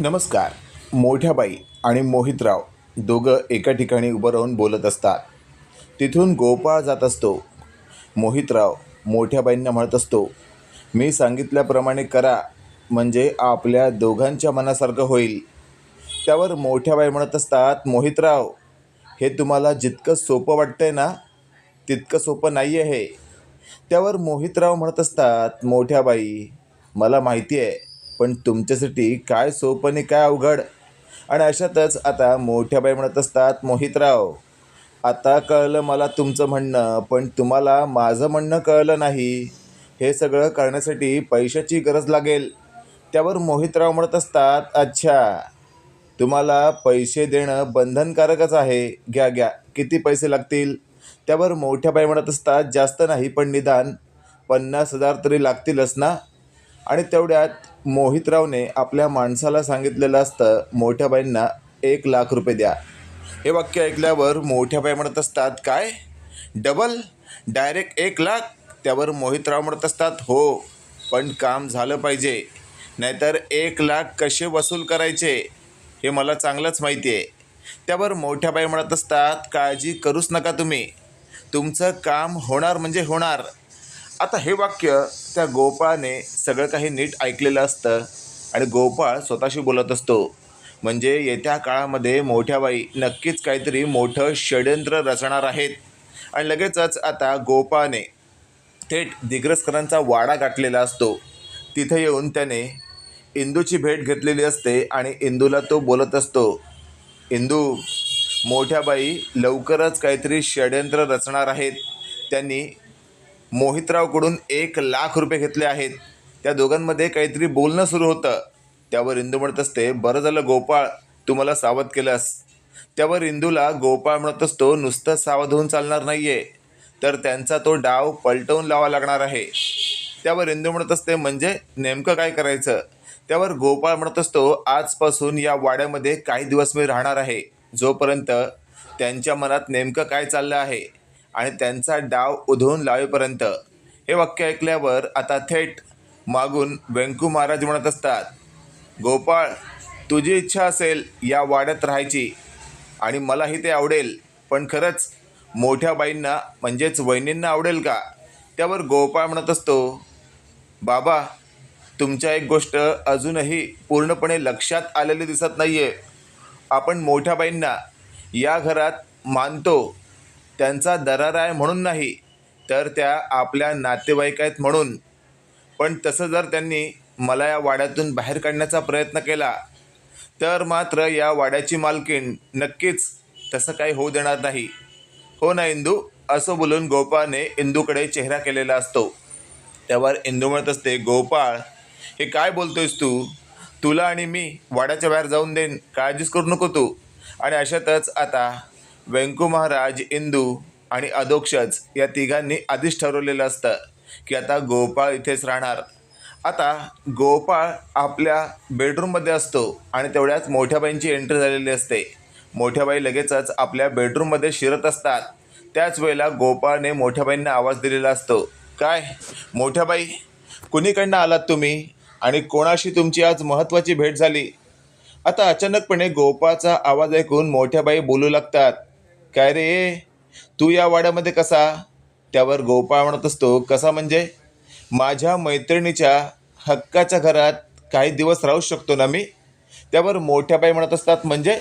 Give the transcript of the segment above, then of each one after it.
नमस्कार. मोठ्याबाई आणि मोहितराव दोघं एका ठिकाणी उभं राहून बोलत असतात. तिथून गोपाळ जात असतो. मोहितराव मोठ्याबाईंना म्हणत असतो मी सांगितल्याप्रमाणे करा म्हणजे आपल्या दोघांच्या मनासारखं होईल. त्यावर मोठ्याबाई म्हणत असतात मोहितराव हे तुम्हाला जितकं सोपं वाटतंय ना तितकं सोपं नाही आहे त्यावर मोहितराव म्हणत असतात मोठ्याबाई मला माहिती आहे पण तुमच्यासाठी काय सोपं आणि काय अवघड? आणि अशातच आता मोठ्या बाई म्हणत असतात मोहितराव आता कळलं मला तुमचं म्हणणं पण तुम्हाला माझं म्हणणं कळलं नाही. हे सगळं करण्यासाठी पैशाची गरज लागेल. त्यावर मोहितराव म्हणत असतात अच्छा तुम्हाला पैसे देणं बंधनकारकच आहे. घ्या घ्या. किती पैसे लागतील? त्यावर मोठ्या बाई म्हणत असतात जास्त नाही पण निदान पन्नास हजार तरी लागतीलच ना? आणि तेवढ्यात मोहितरावने आपल्या माणसाला सांगितलेलं असतं मोठ्या बाईंना एक लाख रुपये द्या. हे वाक्य ऐकल्यावर मोठ्या बाई म्हणत असतात काय? डबल? डायरेक्ट एक लाख? त्यावर मोहितराव म्हणत असतात हो पण काम झालं पाहिजे. नाहीतर एक लाख कसे वसूल करायचे? हे मला चांगलंच माहिती आहे. त्यावर मोठ्या बाई म्हणत असतात काळजी करूच नका तुम्ही. तुमचं काम होणार म्हणजे होणार. आता हे वाक्य त्या गोपाळाने सगळं काही नीट ऐकलेलं असतं आणि गोपाळ स्वतःशी बोलत असतो. म्हणजे येत्या काळामध्ये मोठ्या बाई नक्कीच काहीतरी मोठं षडयंत्र रचणार आहेत. आणि लगेचच आता गोपाळने थेट दिग्रसकरांचा वाडा गाठलेला असतो. तिथे येऊन त्याने इंदूची भेट घेतलेली असते आणि इंदूला तो बोलत असतो इंदू मोठ्या बाई लवकरच काहीतरी षडयंत्र रचणार आहेत. त्यांनी मोहितरावकडून एक लाख रुपये घेतले आहेत. त्या दोघांमध्ये काहीतरी बोलणं सुरू होतं. त्यावर इंदू म्हणत असते बरं झालं गोपाळ तू मला सावध केलंस. त्यावर इंदूला गोपाळ म्हणत असतो नुसतं सावध होऊन चालणार नाही आहे तर त्यांचा तो डाव पलटवून लावा लागणार आहे. त्यावर इंदू म्हणत असते म्हणजे नेमकं काय करायचं? त्यावर गोपाळ म्हणत असतो आजपासून या वाड्यामध्ये काही दिवस मी राहणार आहे. जोपर्यंत त्यांच्या मनात नेमकं काय चाललं आहे आणि त्यांचा डाव उधळून लावेपर्यंत. हे वाक्य ऐकल्यावर आता थेट मागून व्यंकू महाराज म्हणत असतात गोपाळ तुझी इच्छा असेल या वाड्यात राहायची आणि मलाही ते आवडेल पण खरंच मोठ्या बाईंना म्हणजेच वहिनींना आवडेल का? त्यावर गोपाळ म्हणत असतो बाबा तुमच्या एक गोष्ट अजूनही पूर्णपणे लक्षात आलेली दिसत नाही आहे आपण मोठ्या बाईंना या घरात मानतो त्यांचा दरार आहे म्हणून नाही तर त्या आपल्या नातेवाईक आहेत म्हणून. पण तसं जर त्यांनी मला या वाड्यातून बाहेर काढण्याचा प्रयत्न केला तर मात्र या वाड्याची मालकीण नक्कीच तसं काही होऊ देणार नाही. हो ना इंदू? असं बोलून गोपाळने इंदूकडे चेहरा केलेला असतो. त्यावर इंदू म्हणत असते गोपाळ हे काय बोलतोयस तू? तुला आणि मी वाड्याच्या बाहेर जाऊन देईन काळजीच करू नको तू. आणि अशातच आता व्यंकू महाराज इंदू आणि अधोक्षज या तिघांनी आधीच ठरवलेलं असतं की आता गोपाळ इथेच राहणार. आता गोपाळ आपल्या बेडरूममध्ये असतो आणि तेवढ्याच मोठ्याबाईंची एंट्री झालेली असते. मोठ्याबाई लगेचच आपल्या बेडरूममध्ये शिरत असतात. त्याच वेळेला गोपाळने मोठ्याबाईंना आवाज दिलेला असतो. काय? मोठ्याबाई कुणीकडनं आलात तुम्ही? आणि कोणाशी तुमची आज महत्त्वाची भेट झाली? आता अचानकपणे गोपाळचा आवाज ऐकून मोठ्याबाई बोलू लागतात. काय रे? तू या वाड्यामध्ये कसा? त्यावर गोपाळ म्हणत असतो कसा म्हणजे? माझ्या मैत्रिणीच्या हक्काच्या घरात काही दिवस राहू शकतो ना मी? त्यावर मोठ्या बाई म्हणत असतात म्हणजे?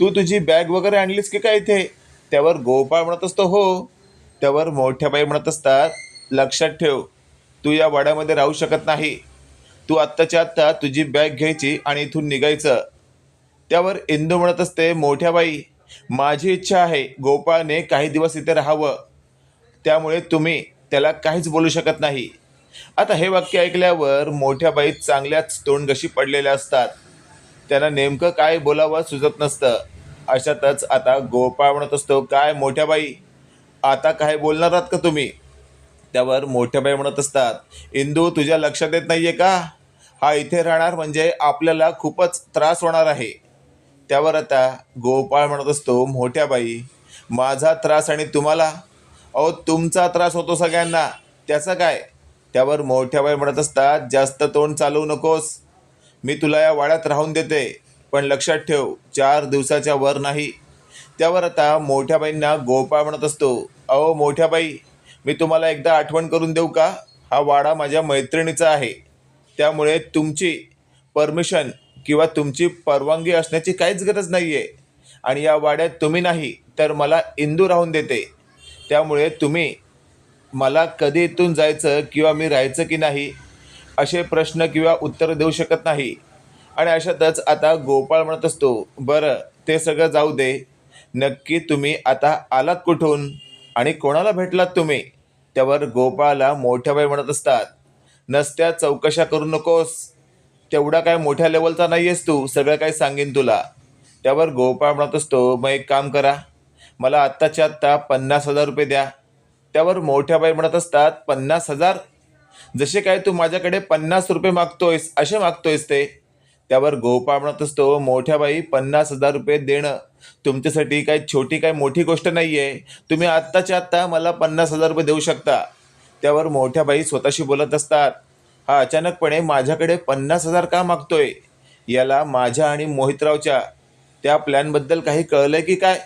तू तुझी बॅग वगैरे आणलीस की काय इथे? त्यावर गोपाळ म्हणत असतो हो. त्यावर मोठ्या बाई म्हणत असतात लक्षात ठेव तू या वाड्यामध्ये राहू शकत नाही. तू आत्ताच्या आत्ता तुझी बॅग घ्यायची आणि इथून निघायचं. त्यावर इंदू म्हणत असते मोठ्या बाई माझी इच्छा आहे गोपाळने काही दिवस इथे राहावं. त्यामुळे तुम्ही त्याला काहीच बोलू शकत नाही. आता हे वाक्य ऐकल्यावर मोठ्या बाई चांगल्याच तोंडगशी पडलेल्या असतात. त्यांना नेमकं काय बोलावं सुचत नसतं. अशातच आता गोपाळ म्हणत असतो काय मोठ्या बाई? आता काय बोलणार आहात का तुम्ही? त्यावर मोठ्या बाई म्हणत असतात इंदू तुझ्या लक्षात येत नाहीये का? हा इथे राहणार म्हणजे आपल्याला खूपच त्रास होणार आहे. त्यावर आता गोपाळ म्हणत असतो मोठ्या बाई माझा त्रास आणि तुम्हाला? अहो तुमचा त्रास होतो सगळ्यांना. त्याचं काय? त्यावर मोठ्या बाई म्हणत असतात जास्त तोंड चालवू नकोस. मी तुला या वाड्यात राहून देते पण लक्षात ठेव चार दिवसाच्या वर नाही. त्यावर आता मोठ्या बाईंना गोपाळ म्हणत असतो अहो मोठ्या बाई मी तुम्हाला एकदा आठवण करून देऊ का? हा वाडा माझ्या मैत्रिणीचा आहे. त्यामुळे तुमची परमिशन किंवा तुमची परवानगी असण्याची काहीच गरज नाही आहे आणि या वाड्यात तुम्ही नाही तर मला इंदू राहून देते. त्यामुळे तुम्ही मला कधी इथून जायचं किंवा मी राहायचं की नाही असे प्रश्न किंवा उत्तर देऊ शकत नाही. आणि अशातच आता गोपाळ म्हणत असतो बरं ते सगळं जाऊ दे. नक्की तुम्ही आता आलात कुठून? आणि कोणाला भेटलात तुम्ही? त्यावर गोपाळाला मोठ्या बाई म्हणत असतात नसत्या चौकशा करू नकोस. तेवढा काय मोठ्या लेवलचा नाही आहेस तू सगळं काही सांगेन तुला. त्यावर गोपाळ म्हणत असतो मग एक काम करा मला आत्ताच्या आत्ता पन्नास हजार रुपये द्या. त्यावर मोठ्या बाई म्हणत असतात पन्नास हजार? जसे काय तू माझ्याकडे पन्नास रुपये मागतोयस असे मागतोयस ते. त्यावर गोपाळ म्हणत असतो मोठ्या बाई पन्नास हजार रुपये देणं तुमच्यासाठी काही छोटी काही मोठी गोष्ट नाही आहे तुम्ही आत्ताच्या आत्ता मला पन्नास हजार रुपये देऊ शकता. त्यावर मोठ्या बाई स्वतःशी बोलत असतात हा अचानकपणे माझ्याकडे पन्नास हजार का मागतोय? याला माझ्या आणि मोहितरावच्या त्या प्लॅनबद्दल काही कळलं की काय?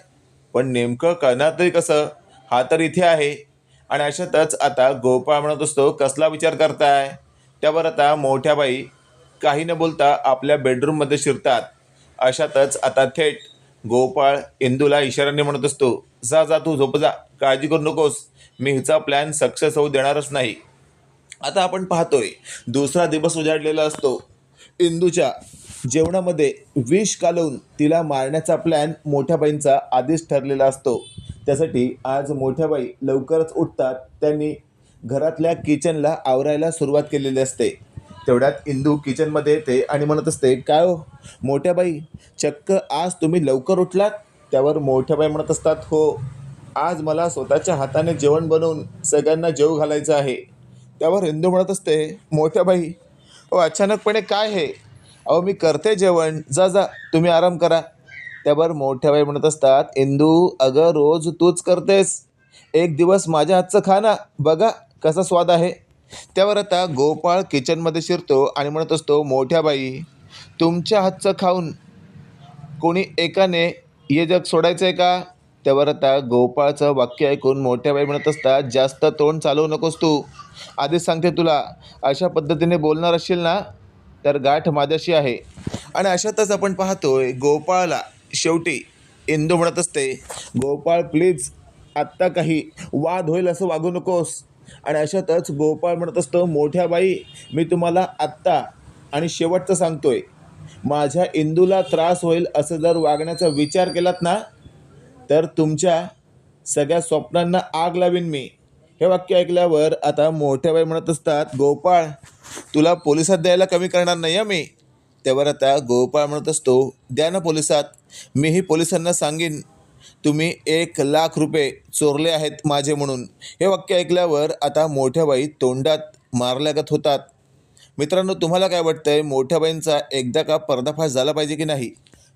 पण नेमकं करणार तरी कसं? हा तर इथे आहे. आणि अशातच आता गोपाळ म्हणत असतो कसला विचार करताय? त्यावर आता मोठ्या बाई काही न बोलता आपल्या बेडरूममध्ये शिरतात. अशातच आता थेट गोपाळ इंदूला इशाऱ्याने म्हणत असतो जा जा तू झोप जा. काळजी करू नकोस. मी हिचा प्लॅन सक्सेस होऊ देणारच नाही. आता आपण पाहतोय दुसरा दिवस उजाडलेला असतो. इंदूच्या जेवणामध्ये विष कालवून तिला मारण्याचा प्लॅन मोठ्या बाईंचा आधीच ठरलेला असतो. त्यासाठी आज मोठ्या बाई लवकरच उठतात. त्यांनी घरातल्या किचनला आवरायला सुरुवात केलेली असते. तेवढ्यात इंदू किचनमध्ये येते आणि म्हणत असते काय हो मोठ्या बाई चक्क आज तुम्ही लवकर उठलात? त्यावर मोठ्या बाई म्हणत असतात हो आज मला स्वतःच्या हाताने जेवण बनवून सगळ्यांना जेव घालायचं आहे. त्यावर हिंदू म्हणत असते मोठ्या बाई ओ अचानकपणे काय हे? अहो मी करते जेवण. जा जा तुम्ही आराम करा. त्यावर मोठ्या बाई म्हणत असतात इंदू अगं रोज तूच करतेस. एक दिवस माझ्या हातचं खा ना. बघा कसा स्वाद आहे. त्यावर आता गोपाळ किचनमध्ये शिरतो आणि म्हणत असतो मोठ्या बाई तुमच्या हातचं खाऊन कोणी एकाने हे जग सोडायचं आहे का? त्यावर आता गोपाळचं वाक्य ऐकून मोठ्या बाई म्हणत असतात जास्त तोंड चालवू नकोस तू. आधीच सांगते तुला अशा पद्धतीने बोलणार असशील ना तर गाठ माझ्याशी आहे. आणि अशातच आपण पाहतोय गोपाळला शेवटी इंदू म्हणत असते गोपाळ प्लीज आत्ता काही वाद होईल असं वागू नकोस. आणि अशातच गोपाळ म्हणत असतो मोठ्या बाई मी तुम्हाला आत्ता आणि शेवटचं सांगतोय माझ्या इंदूला त्रास होईल असं जर वागण्याचा विचार केलात ना तर तुमच्या सगळ्या स्वप्नांना आग लावीन मी. हे वाक्य ऐकल्यावर आता मोठ्या बाई म्हणत असतात गोपाळ तुला पोलिसात द्यायला कमी करणार नाही आहे मी. त्यावर आता गोपाळ म्हणत असतो द्या ना पोलिसात. मीही पोलिसांना सांगेन. तुम्ही एक लाख रुपये चोरले आहेत माझे म्हणून. हे वाक्य ऐकल्यावर आता मोठ्या बाई तोंडात मारल्यागत होतात. मित्रांनो तुम्हाला काय वाटतंय? मोठ्या बाईंचा एकदा का पर्दाफाश झाला पाहिजे की नाही?